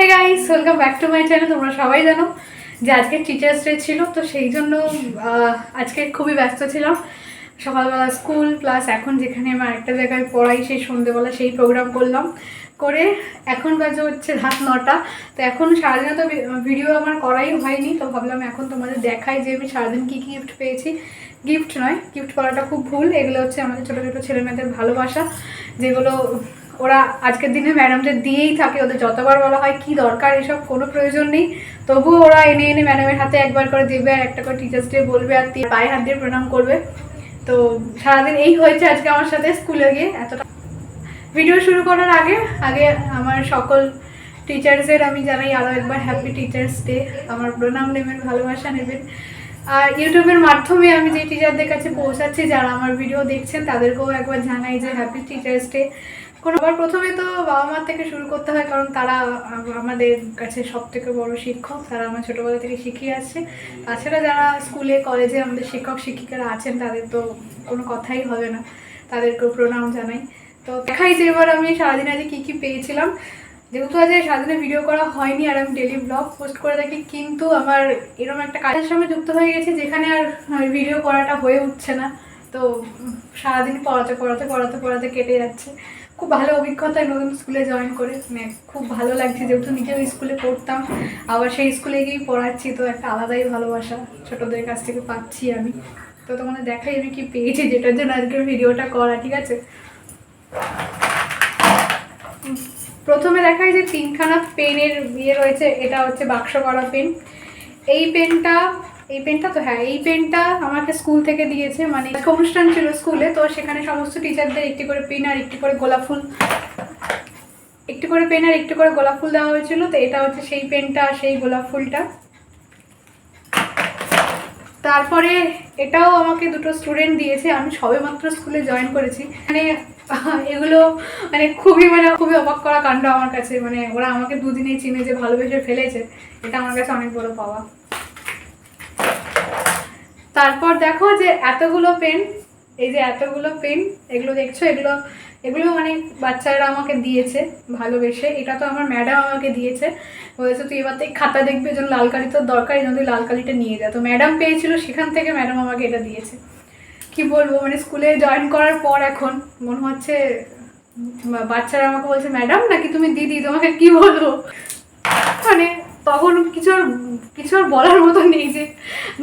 Hey guys welcome back to my channel তোমরা সবাই জানো যে আজকে টিচার্স ডে ছিল, তো সেই জন্য আজকে খুবই ব্যস্ত ছিলাম। সকালবেলা স্কুল প্লাস এখন যেখানে আমি আরেকটা জায়গায় পড়াই, সেই সন্ধেবেলা সেই প্রোগ্রাম করলাম। করে এখন বাজে হচ্ছে রাত নটা, তো এখন সারাদিনে তো ভিডিও আমার করাই হয়নি, তো ভাবলাম এখন তোমাদের দেখাই যে আমি সারাদিন কী কী গিফট পেয়েছি। গিফট নয় গিফট করাটা খুব ভুল, এগুলো হচ্ছে আমাদের ছোটো ছোটো ছেলেমেয়েদের ভালোবাসা, যেগুলো ওরা আজকের দিনে ম্যাডামদের দিয়েই থাকে, ওদের যতবার বলা হয় কি দরকার, এসব কোনো প্রয়োজন নেই। তবুও ওরা এনে এনে ম্যাডামের হাতে একবার করে দেবে আর একটা করে টিচার্স ডে বলবে আর পায়ে হাত দিয়ে প্রণাম করবে। তো সারাদিন এই হয়েছে আজকে আমার সাথে স্কুলে গিয়ে এতটা। ভিডিও শুরু করার আগে আগে আমার সকল টিচার্সের আমি জানাই আরও একবার হ্যাপি টিচার্স ডে আমার প্রণাম নেবেন, ভালোবাসা নেবেন। আর ইউটিউবের মাধ্যমে আমি যে টিচারদের কাছে পৌঁছাচ্ছি, যারা আমার ভিডিও দেখছেন, তাদেরকেও একবার জানাই যে হ্যাপি টিচার্স ডে আবার প্রথমে তো বাবা মার থেকে শুরু করতে হয়, কারণ তারা আমাদের কাছে সব থেকে বড় শিক্ষক, তারা আমার ছোটোবেলা থেকে শিখিয়ে আসছে। তাছাড়া যারা স্কুলে, কলেজে আমাদের শিক্ষক, শিক্ষিকারা আছেন, তাদের তো কোনো কথাই হবে না। তাদেরকেও প্রণাম জানাই। তো দেখাই যে এবার আমি সারাদিন আজকে কী কী পেয়েছিলাম। যেহেতু আজ সারাদিনে ভিডিও করা হয়নি আর আমি ডেলি ব্লগ পোস্ট করে থাকি, কিন্তু আমার এরকম একটা কাজের সঙ্গে যুক্ত হয়ে গেছে, যেখানে আর ভিডিও করাটা হয়ে উঠছে না। তো সারাদিন পড়াতে পড়াতে পড়াতে পড়াতে কেটে যাচ্ছে। খুব ভালো অভিজ্ঞতা নতুন স্কুলে জয়েন করে। মানে খুব ভালো লাগছে যেহেতু নিজেও স্কুলে পড়তাম। আবার সেই স্কুলে গিয়েই পড়াচ্ছি, তো একটা আলাদাই ভালোবাসা ছোটদের কাছ থেকে পাচ্ছি আমি। তো তোমাদের দেখাই আমি কি পেয়েছি, যেটার জন্য আজকের ভিডিওটা করা, ঠিক আছে? প্রথমে দেখাই যে তিনখানা পেনের ইয়ে রয়েছে, এটা হচ্ছে বাক্স করা পেন। এই পেনটা এই পেনটা তো হ্যাঁ এই পেনটা আমাকে স্কুল থেকে দিয়েছে মানে অনুষ্ঠান ছিল স্কুলে তো সেখানে সমস্ত টিচারদের একটি করে পেন আর একটি করে গোলাপ ফুল, একটু করে পেন আর একটু করে গোলাপ ফুল দেওয়া হয়েছিল, তো এটা হচ্ছে সেই পেনটা আর সেই গোলাপ ফুলটা। তারপরে এটাও আমাকে দুটো স্টুডেন্ট দিয়েছে, আমি সবেমাত্র স্কুলে জয়েন করেছি। মানে এগুলো মানে খুবই মানে খুবই অবাক করা কাণ্ড আমার কাছে মানে ওরা আমাকে দুদিনেই চিনে যে, ভালোবেসে ফেলেছে, এটা আমার কাছে অনেক বড় পাওয়া। তারপর দেখো যে এতগুলো পেন এই যে এতগুলো পেন এগুলো দেখছ? এগুলো এগুলো মানে বাচ্চারা আমাকে দিয়েছে ভালোবেসে। এটা তো আমার ম্যাডাম আমাকে দিয়েছে। বলেছে, তুই এবার থেকে খাতা দেখবি যেন লাল কালি তোর দরকার এই তুই লাল কালিটা নিয়ে যা। তো ম্যাডাম পেয়েছিল, সেখান থেকে ম্যাডাম আমাকে এটা দিয়েছে। কি বলব মানে স্কুলে জয়েন করার পর এখন মনে হচ্ছে বাচ্চারা আমাকে বলছে ম্যাডাম নাকি তুমি দিদি? তোমাকে কি বলব? মানে তখন কিছু কিছু আর বলার মতো নেই যে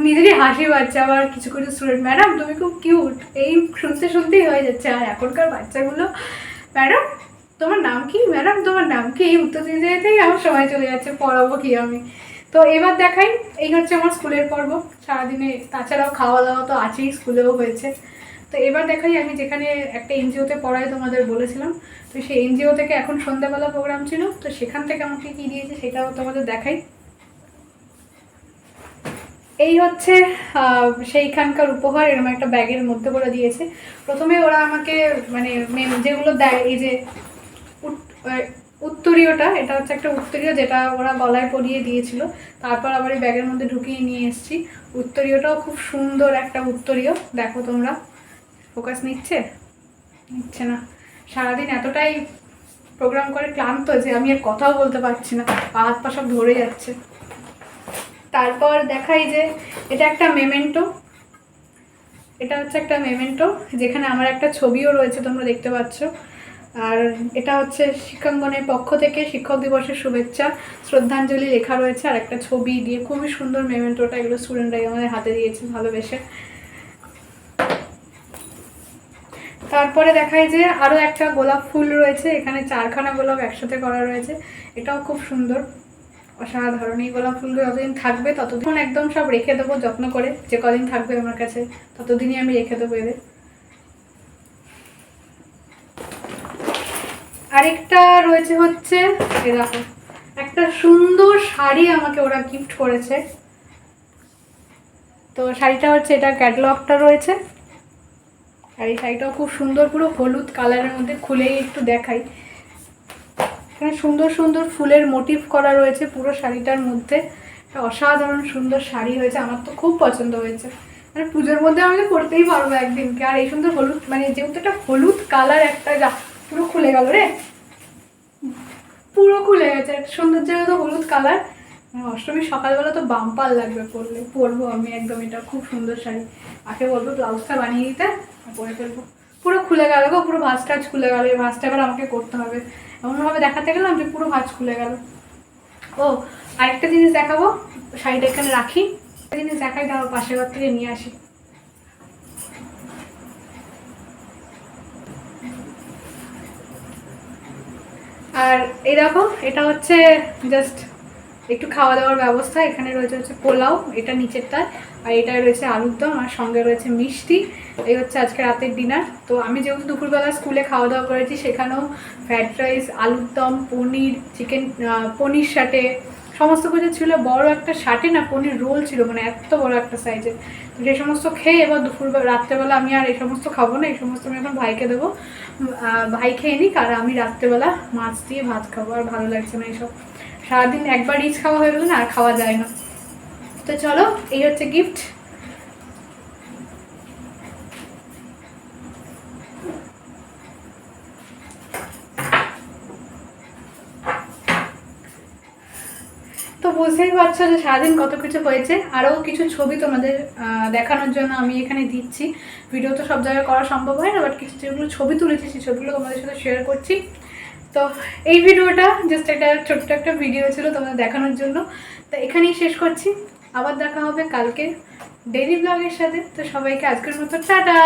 নিজেরই হাসি পাচ্ছে আবার কিছু কিছু স্টুডেন্ট ম্যাডাম তুমি খুব কিউট এই শুনতে শুনতেই হয়ে যাচ্ছে। আর এখনকার বাচ্চাগুলো ম্যাডাম তোমার নাম কি? ম্যাডাম তোমার নাম কি? এই উত্তর দিতে যেতেই আমার সময় চলে যাচ্ছে। পড়াবো কি আমি? তো এবার দেখাই। এই হচ্ছে আমার স্কুলের পর্ব। সারাদিনে তাছাড়াও খাওয়া দাওয়া তো আছেই স্কুলেও হয়েছে। তো এবার দেখাই, আমি যেখানে একটা এনজিওতে পড়াই তোমাদের বলেছিলাম, তো সেই এনজিও থেকে এখন সন্ধ্যাবেলা প্রোগ্রাম ছিল, তো সেখান থেকে আমাকে কী দিয়েছে সেটাও তোমাদের দেখাই। এই হচ্ছে সেইখানকার উপহার এরকম একটা ব্যাগের মধ্যে করে দিয়েছে। প্রথমে ওরা আমাকে মানে যেগুলো দেয়, এই যে উত্তরীয়টা, এটা হচ্ছে একটা উত্তরীয় যেটা ওরা গলায় পরিয়ে দিয়েছিল, তারপর আবার এই ব্যাগের মধ্যে ঢুকিয়ে নিয়ে এসেছি। উত্তরীয়টাও খুব সুন্দর একটা উত্তরীয়, দেখো তোমরা। ফোকাস নিচ্ছে? নিচ্ছে না। সারাদিন এতটাই প্রোগ্রাম করে ক্লান্ত যে আমি আর কথাও বলতে পারছি না। পা হাত পা সব ধরে যাচ্ছে। তারপর দেখাই যে এটা একটা মেমেন্টো এটা হচ্ছে একটা মেমেন্টো যেখানে আমার একটা ছবিও রয়েছে, তোমরা দেখতে পাচ্ছ। আর এটা হচ্ছে শিক্ষাঙ্গনের পক্ষ থেকে শিক্ষক দিবসের শুভেচ্ছা, শ্রদ্ধাঞ্জলি লেখা রয়েছে। আর একটা ছবি দিয়ে খুবই সুন্দর মেমেন্টোটা এগুলো স্টুডেন্টরাই আমাদের হাতে দিয়েছে, ভালোবেসে। তারপরে দেখাই যে আরও একটা গোলাপ ফুল রয়েছে, এখানে চারখানা গোলাপ একসাথে করা রয়েছে। এটাও খুব সুন্দর। অসাধারণ এই গোলাপ ফুলগুলো যতদিন থাকবে ততদিন একদম সব রেখে দেবো যত্ন করে। যে কদিন থাকবে আমার কাছে, ততদিনই আমি রেখে দেবো এদের। আরেকটা রয়েছে হচ্ছে এ দেখো, একটা সুন্দর শাড়ি আমাকে ওরা গিফট করেছে। তো শাড়িটা হচ্ছে, এটা ক্যাটলগটা রয়েছে। আর এই শাড়িটাও খুব সুন্দর, পুরো হলুদ কালারের মধ্যে খুলেই একটু দেখাই। এখানে সুন্দর সুন্দর ফুলের মোটিভ করা রয়েছে পুরো শাড়িটার মধ্যে। অসাধারণ সুন্দর শাড়ি হয়েছে, আমার তো খুব পছন্দ হয়েছে। মানে পুজোর মধ্যে আমি পরতেই পারব একদিনকে। আর এই সুন্দর হলুদ মানে যেহেতু একটা হলুদ কালার একটা যা, পুরো খুলে গেল রে। পুরো খুলে গেছে, একটা সৌন্দর্যের তো হলুদ কালার অষ্টমীর সকালবেলা তো বাম্পার লাগবে পরলে, পরবো আমি একদম এটা, খুব সুন্দর শাড়ি। আগে বলব ব্লাউজটা বানিয়ে দিতে। পরে ফেলব। পুরো খুলে গেল গো, পুরো ভাঁজ টাজ খুলে গেল। এই ভাঁজটা এবার আমাকে করতে হবে। এমনভাবে দেখাতে গেলাম যে পুরো ভাঁজ খুলে গেল। ও, আরেকটা জিনিস দেখাবো। শাড়িটা এখানে রাখি। একটা জিনিস দেখাই, দাও, পাশের ঘর থেকে নিয়ে আসি। আর এই দেখো, এটা হচ্ছে জাস্ট একটু খাওয়া দাওয়ার ব্যবস্থা, এখানে রয়েছে হচ্ছে পোলাও, এটা নিচেরটা আর এটা রয়েছে আলুর দম, আর সঙ্গে রয়েছে মিষ্টি। এই হচ্ছে আজকে রাতের ডিনার। তো আমি যেহেতু দুপুরবেলা স্কুলে খাওয়া দাওয়া করেছি, সেখানেও ফ্রাইড রাইস, আলুর দম, পনির, চিকেন পনির সাটে সমস্ত কিছু ছিল। বড় একটা শাটে না, পনির রোল ছিল মানে এত বড় একটা সাইজের। সেই সমস্ত খেয়ে এবার দুপুরবেলা, রাত্রেবেলা আমি আর এই সমস্ত খাব না, এই সমস্ত আমি এখন ভাইকে দেবো। ভাই খেয়ে নিক, আর আমি রাত্রেবেলা মাছ দিয়ে ভাত খাব, আর ভালো লাগছে না এইসব সারাদিন একবার রিচ খাওয়া হয়ে গেলে না, আর খাওয়া যায় না। তো চলো, এই হচ্ছে গিফট তো বুঝতেই পারছ যে সারাদিন কত কিছু হয়েছে। আরও কিছু ছবি তোমাদের দেখানোর জন্য আমি এখানে দিচ্ছি। ভিডিও তো সব জায়গায় করা সম্ভব হয় না বাট কিছু যেগুলো ছবি তুলেছি, সেই ছবিগুলো তোমাদের সাথে শেয়ার করছি। তো এই ভিডিওটা জাস্ট একটা ছোট্ট একটা ভিডিও ছিল তোমাদের দেখানোর জন্য। তো এখানেই শেষ করছি। আবার দেখা হবে কালকে ডেলি ব্লগের সাথে। তো সবাইকে আজকের মতো টাটা!